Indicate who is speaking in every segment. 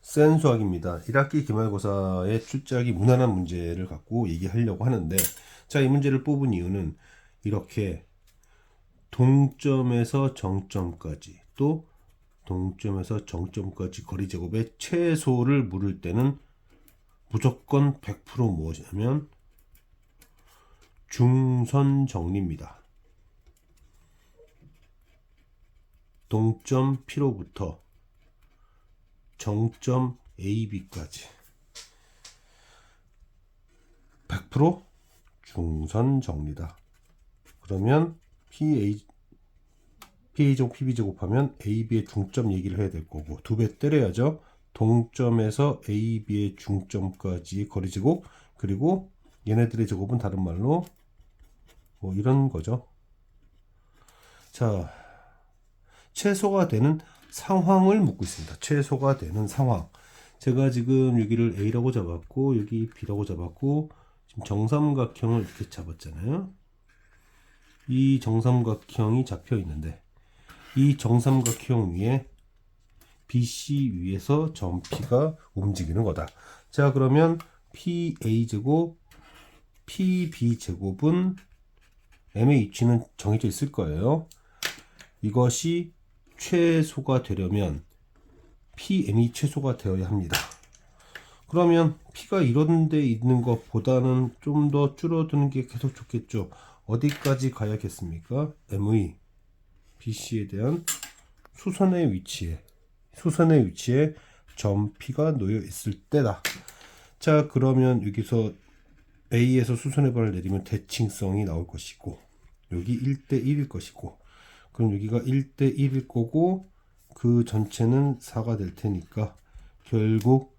Speaker 1: 센 수학입니다. 1학기 기말고사의 출제하기 무난한 문제를 갖고 얘기하려고 하는데 자, 이 문제를 뽑은 이유는 이렇게 동점에서 정점까지 또 동점에서 정점까지 거리 제곱의 최소를 물을 때는 무조건 100% 무엇이냐면 중선 정리입니다. 동점 P로부터 정점 AB까지 100% 중선 정리다. 그러면 PA PA 제곱 PB 제곱하면 AB의 중점 얘기를 해야 될 거고 두 배 때려야죠. 동점에서 AB의 중점까지의 거리 제곱 그리고 얘네들의 제곱은 다른 말로 뭐 이런 거죠. 자, 최소가 되는 상황을 묻고 있습니다. 최소가 되는 상황. 제가 지금 여기를 A라고 잡았고 여기 B라고 잡았고 지금 정삼각형을 이렇게 잡았잖아요. 이 정삼각형이 잡혀 있는데 이 정삼각형 위에 BC 위에서 점 P가 움직이는 거다. 자, 그러면 PA 제곱 PB 제곱은 M의 위치는 정해져 있을 거예요. 이것이 최소가 되려면 PM이 최소가 되어야 합니다. 그러면 P가 이런 데 있는 것보다는 좀 더 줄어드는 게 계속 좋겠죠. 어디까지 가야겠습니까? M의 BC에 대한 수선의 위치에 수선의 위치에 점 P가 놓여 있을 때다. 자, 그러면 여기서 A에서 수선의 반을 내리면 대칭성이 나올 것이고 여기 1대 1일 것이고 그럼 여기가 1대 1일 거고 그 전체는 4가 될 테니까 결국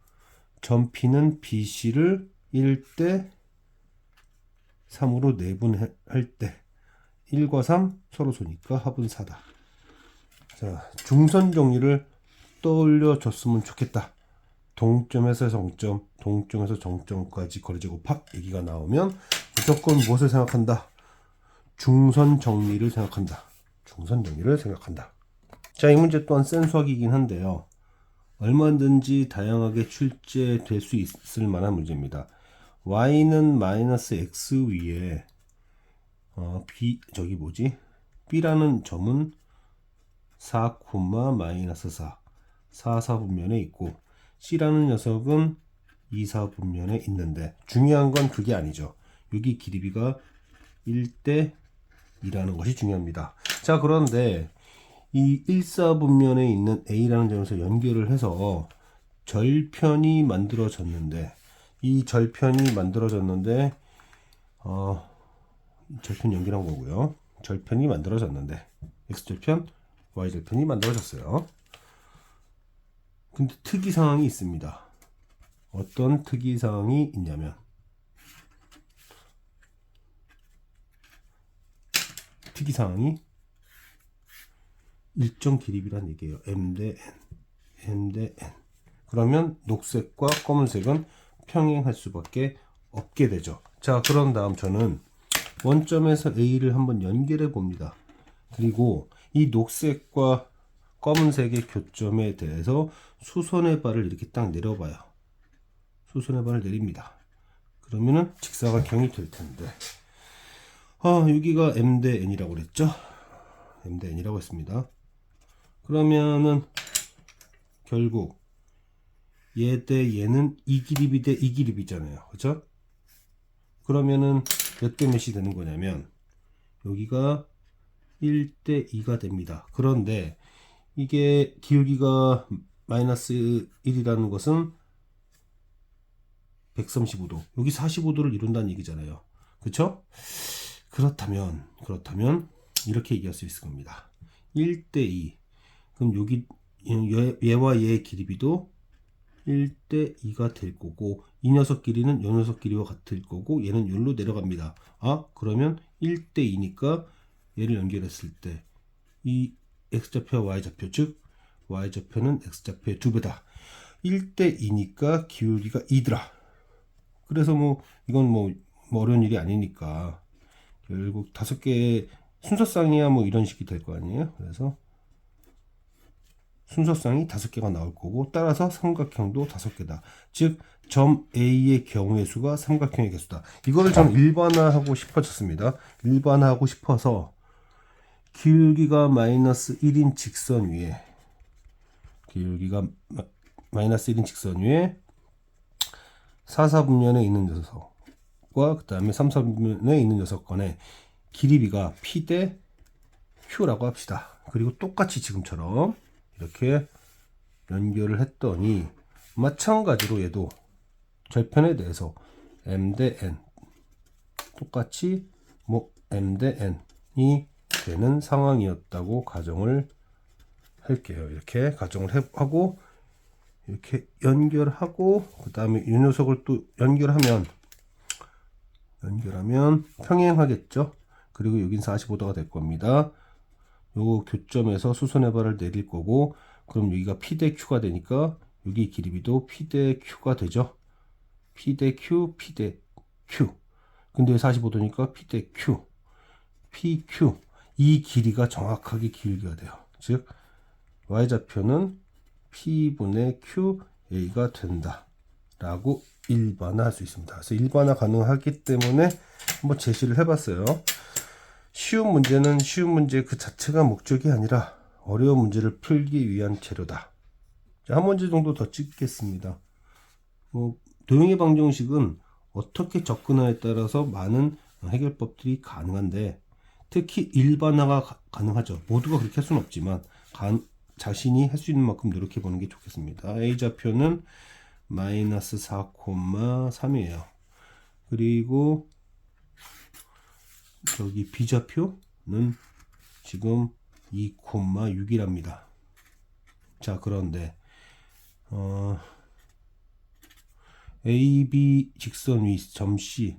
Speaker 1: 점 P는 BC를 1대 3으로 내분할 때 1과 3 서로 소니까 합은 4다. 자, 중선 정리를 떠올려 줬으면 좋겠다. 동점에서 정점, 동점에서 정점까지 거리 제곱합 얘기가 나오면 무조건 무엇을 생각한다? 중선 정리를 생각한다. 중선 정리를 생각한다. 자, 이 문제 또한 센 수학이긴 한데요. 얼마든지 다양하게 출제될 수 있을 만한 문제입니다. y는 마이너스 x 위에 어, b 저기 뭐지? b라는 점은 4, 마이너스 4, 4, 4분면에 있고 C라는 녀석은 2, 4분면에 있는데 중요한 건 그게 아니죠. 여기 길이비가 1대 2라는 것이 중요합니다. 자 그런데 이 1, 4분면에 있는 A라는 점에서 연결을 해서 절편이 만들어졌는데 이 절편이 만들어졌는데 어, 절편 연결한 거고요. 절편이 만들어졌는데 X절편, Y절편이 만들어졌어요. 근데 특이 사항이 있습니다. 어떤 특이 사항이 있냐면 특이 사항이 일정 길이란 얘기예요. M 대 N, M 대 N. 그러면 녹색과 검은색은 평행할 수밖에 없게 되죠. 자, 그런 다음 저는 원점에서 A를 한번 연결해 봅니다. 그리고 이 녹색과 검은색의 교점에 대해서 수선의 발을 이렇게 딱 내려봐요. 수선의 발을 내립니다. 그러면은 직사각형이 될 텐데. 아, 여기가 M 대 N이라고 그랬죠? M 대 N이라고 했습니다. 그러면은 결국 얘 대 얘는 이 길이비 대 이 길이비잖아요. 그죠? 그러면은 몇 대 몇이 되는 거냐면 여기가 1 대 2가 됩니다. 그런데 이게 기울기가 마이너스 1이라는 것은 135도. 여기 45도를 이룬다는 얘기잖아요. 그쵸? 그렇다면, 그렇다면, 이렇게 얘기할 수 있을 겁니다. 1대2. 그럼 여기, 얘- 얘와 얘의 길이비도 1대 2가 될 거고, 이 녀석 길이는 이 녀석 길이와 같을 거고, 얘는 여기로 내려갑니다. 아, 그러면 1대 2니까 얘를 연결했을 때, 이 x좌표와 y좌표, 즉, y좌표는 x좌표의 두 배다. 1대 2니까 기울기가 2더라. 그래서 뭐, 이건 뭐, 뭐 어려운 일이 아니니까, 결국 다섯 개의 순서상이야 뭐 이런 식이 될 거 아니에요? 그래서 순서쌍이 다섯 개가 나올 거고 따라서 삼각형도 다섯 개다. 즉 점 A의 경우의 수가 삼각형의 개수다. 이거를 저는 일반화하고 싶어졌습니다. 일반화하고 싶어서 기울기가 마이너스 1인 직선 위에 기울기가 마- 마이너스 1인 직선 위에 4, 4분면에 있는 녀석과 그 다음에 3, 4분면에 있는 녀석간의 길이비가 P 대 Q라고 합시다. 그리고 똑같이 지금처럼 이렇게 연결을 했더니 마찬가지로 얘도 절편에 대해서 M 대 N 똑같이 뭐 M 대 N이 되는 상황이었다고 가정을 할게요. 이렇게 가정을 해- 하고 이렇게 연결하고 그 다음에 이 녀석을 또 연결하면 연결하면 평행하겠죠. 그리고 여긴 45도가 될 겁니다. 요 교점에서 수선의 발을 내릴 거고 그럼 여기가 P 대 Q가 되니까 여기 길이비도 P 대 Q가 되죠. P 대 Q, P 대 Q. 근데 45도니까 P 대 Q. PQ. 이 길이가 정확하게 기울기가 돼요. 즉 y좌표는 P분의 QA가 된다. 라고 일반화할 수 있습니다. 그래서 일반화 가능하기 때문에 한번 제시를 해봤어요. 쉬운 문제는 쉬운 문제 그 자체가 목적이 아니라 어려운 문제를 풀기 위한 재료다. 자, 한 문제 정도 더 찍겠습니다. 뭐, 도형의 방정식은 어떻게 접근하에 따라서 많은 해결법들이 가능한데 특히 일반화가 가- 가능하죠. 모두가 그렇게 할 수는 없지만 가- 자신이 할 수 있는 만큼 노력해 보는 게 좋겠습니다. A 좌표는 마이너스 4,3이에요. 그리고 저기 B 좌표는 지금 2,6이랍니다. 자, 그런데 어, AB 직선 위 점 C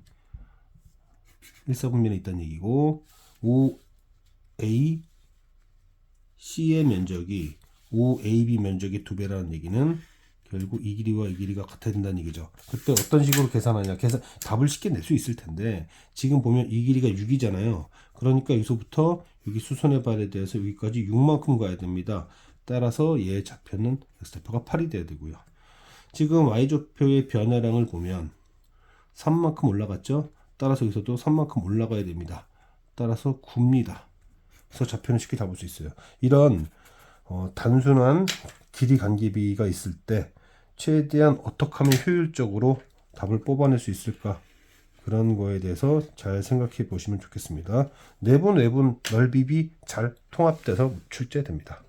Speaker 1: 1사분면에 있다는 얘기고 OA C의 면적이 OAB 면적의 두 배라는 얘기는 결국 이 길이와 이 길이가 같아야 된다는 얘기죠. 그때 어떤 식으로 계산하냐? 계산 답을 쉽게 낼 수 있을 텐데 지금 보면 이 길이가 6이잖아요. 그러니까 여기서부터 여기 수선의 발에 대해서 여기까지 6만큼 가야 됩니다. 따라서 얘 좌표는 x좌표가 8이 돼야 되고요. 지금 y좌표의 변화량을 보면 3만큼 올라갔죠? 따라서 여기서도 3만큼 올라가야 됩니다. 따라서 9입니다. 그래서 좌표는 쉽게 잡을 수 있어요. 이런 어, 단순한 길이 관계비가 있을 때 최대한 어떻게 하면 효율적으로 답을 뽑아낼 수 있을까 그런 거에 대해서 잘 생각해 보시면 좋겠습니다. 내분 외분 넓이비 잘 통합돼서 출제됩니다.